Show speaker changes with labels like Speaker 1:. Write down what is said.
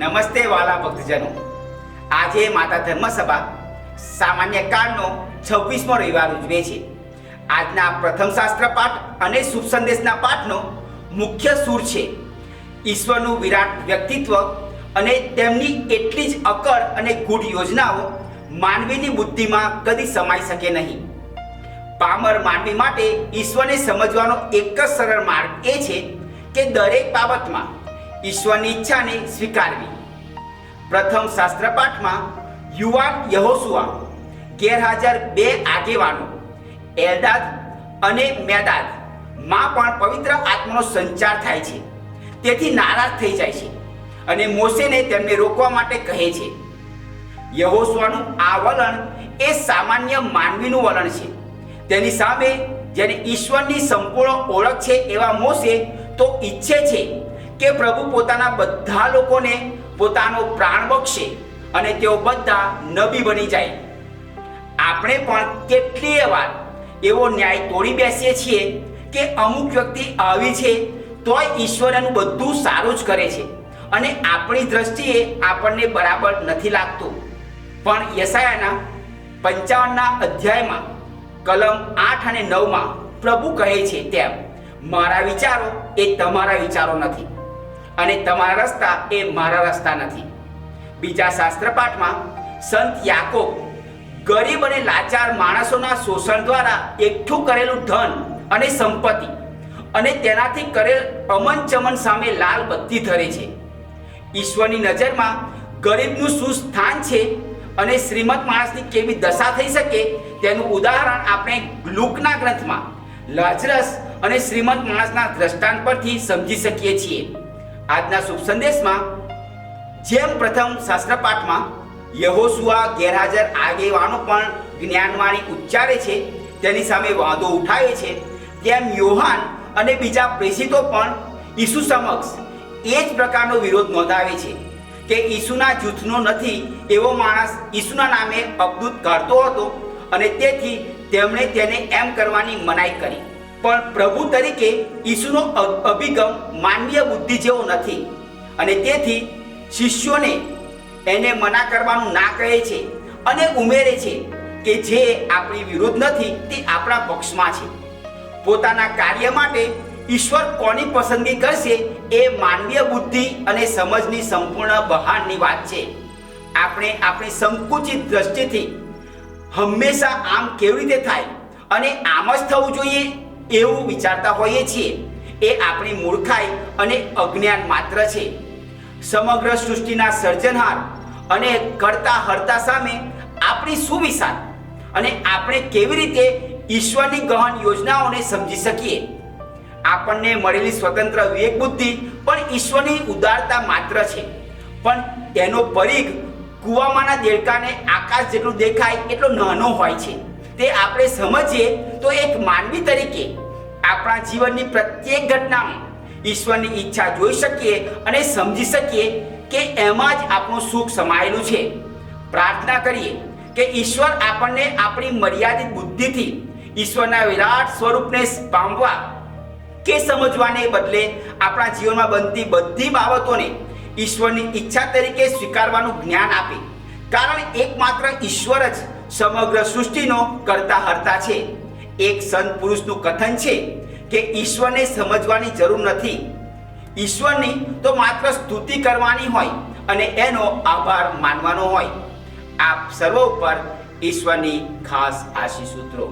Speaker 1: નમસ્તે વાલા ભક્તજનો. આજે માતા ધર્મસભા સામાન્ય કાળનો છવ્વીસમો રવિવાર ઉજવે છે. આજના પ્રથમ શાસ્ત્ર પાઠ અને શુભ સંદેશના પાઠનો મુખ્ય સૂર છે. ઈશ્વરનું વિરાટ વ્યક્તિત્વ અને તેમની એટલી જ અકળ અને ગૂઢ યોજનાઓ માનવીની બુદ્ધિમાં કદી સમાઈ શકે નહીં. પામર માનવી માટે ઈશ્વરને સમજવાનો એક જ સરળ માર્ગ એ છે કે દરેક બાબતમાં ઈશ્વરની ઈચ્છાને સ્વીકારવી. પ્રથમ શાસ્ત્ર પાઠમાં યુવાન યહોસુઆ ગેરહાજર બે આગેવાનો, એલદાદ અને મેદાદ, માં પણ પવિત્ર આત્માનો સંચાર થાય છે. તેથી નારાજ થઈ જાય છે અને મોસેને તેમને રોકવા માટે કહે છે યહોસુઆનું આ વલણ એ સામાન્ય માનવીનું વલણ છે. તેની સામે જેને ઈશ્વરની સંપૂર્ણ ઓળખ છે એવા મોસે તો ઈચ્છે છે કે પ્રભુ પોતાના બધા લોકોને પોતાનો પ્રાણ બક્ષે અને તેઓ બધા નબી બની જાય. આપણે પણ કેટલીય વાર એવો ન્યાય તોડી બેસીએ છીએ કે અમુક વ્યક્તિ આવી છે તોય ઈશ્વર એનું બધું સારું જ કરે છે અને આપણી દ્રષ્ટિએ આપણને બરાબર નથી લાગતું. પણ યસાયાના પંચાવનના અધ્યાયમાં કલમ આઠ અને નવમાં પ્રભુ કહે છે તેમ, મારા વિચારો એ તમારા વિચારો નથી. અને તમારા રસ્તા એ મારા રસ્તા નથી. બીજા શાસ્ત્ર પાઠમાં સંત યાકોબ ગરીબ અને લાચાર માણસોના શોષણ દ્વારા એકઠું કરેલું ધન અને સંપત્તિ અને તેનાથી કરેલ અમન ચમન સામે લાલ બત્તી ધરે છે. ઈશ્વરની નજરમાં ગરીબનું શું સ્થાન છે અને શ્રીમંત માણસની કેવી દશા થઈ શકે તેનું ઉદાહરણ આપણે ગ્લુકના ગ્રંથમાં લાજરસ અને શ્રીમંત માણસના દ્રષ્ટાંત પરથી સમજી શકીએ છીએ. આજના શુભ સંદેશમાં જેમ પ્રથમ શાસ્ત્ર પાઠમાં યહોસુઆ ગેરહાજર આગેવાનો પણ જ્ઞાનવાણી ઉચ્ચારે છે, તેની સામે વાંધો ઉઠાવે છે, તેમ યોહાન અને બીજા પ્રેષિતો પણ ઈસુ સમક્ષ એ જ પ્રકારનો વિરોધ નોંધાવે છે કે ઈસુના જૂથનો નથી એવો માણસ ઈસુના નામે અપદૂત કરતો હતો અને તેથી તેમણે તેને એમ કરવાની મનાઈ કરી. પણ પ્રભુ તરીકે ઈસુનો અભિગમ માનવીય બુદ્ધિ જેવો નથી. અને તેથી શિષ્યોને એને મના કરવાનું ના કહે છે અને ઉમેરે છે કે જે આપણી વિરુદ્ધ નથી તે આપણા પક્ષમાં છે. પોતાના કાર્ય માટે ઈશ્વર કોની પસંદગી કરશે એ માનવીય બુદ્ધિ અને સમજની સંપૂર્ણ બહારની વાત છે. આપણે આપણી સંકુચિત દ્રષ્ટિથી હંમેશા આમ કેવી રીતે થાય અને આમ જ થવું જોઈએ? એવું વિચારતા હોઈએ છીએ, એ આપણી મૂર્ખાઈ અને અજ્ઞાન માત્ર છે. સમગ્ર સૃષ્ટિના સર્જનહાર અને કરતા હરતા સામે આપણી શું વિશાલ અને આપણે કેવી રીતે ઈશ્વરની ગહન યોજનાઓને સમજી શકીએ? આપણને મળેલી સ્વતંત્ર વિવેક બુદ્ધિ પણ ઈશ્વરની ઉદારતા માત્ર છે. પણ તેનો પરિઘ કૂવામાંના દેડકાને આકાશ જેટલું દેખાય એટલો નાનો હોય છે. તે આપણે સમજીએ તો એક માનવી તરીકે આપણા જીવનની પ્રત્યેક ઘટનામાં ઈશ્વરની ઈચ્છા જોઈ શકીએ અને સમજી શકીએ કે એમાં જ આપણું સુખ સમાયેલું છે. પ્રાર્થના કરીએ કે ઈશ્વર આપણને આપણી મર્યાદિત બુદ્ધિથી ઈશ્વરના વિરાટ સ્વરૂપને પામવા કે સમજવાને બદલે આપણા જીવનમાં બનતી બધી બાબતોને ઈશ્વરની ઈચ્છા તરીકે સ્વીકારવાનું જ્ઞાન આપે. કારણ એકમાત્ર ઈશ્વર જ સમગ્ર સૃષ્ટિનો કરતા હરતા છે. એક સંત પુરુષનું કથન છે કે ઈશ્વરને સમજવાની જરૂર નથી. ઈશ્વરની તો માત્ર સ્તુતિ કરવાની હોય અને એનો આભાર માનવાનો હોય. આપ સર્વ ઉપર ઈશ્વરની ખાસ આશીષ સૂત્રો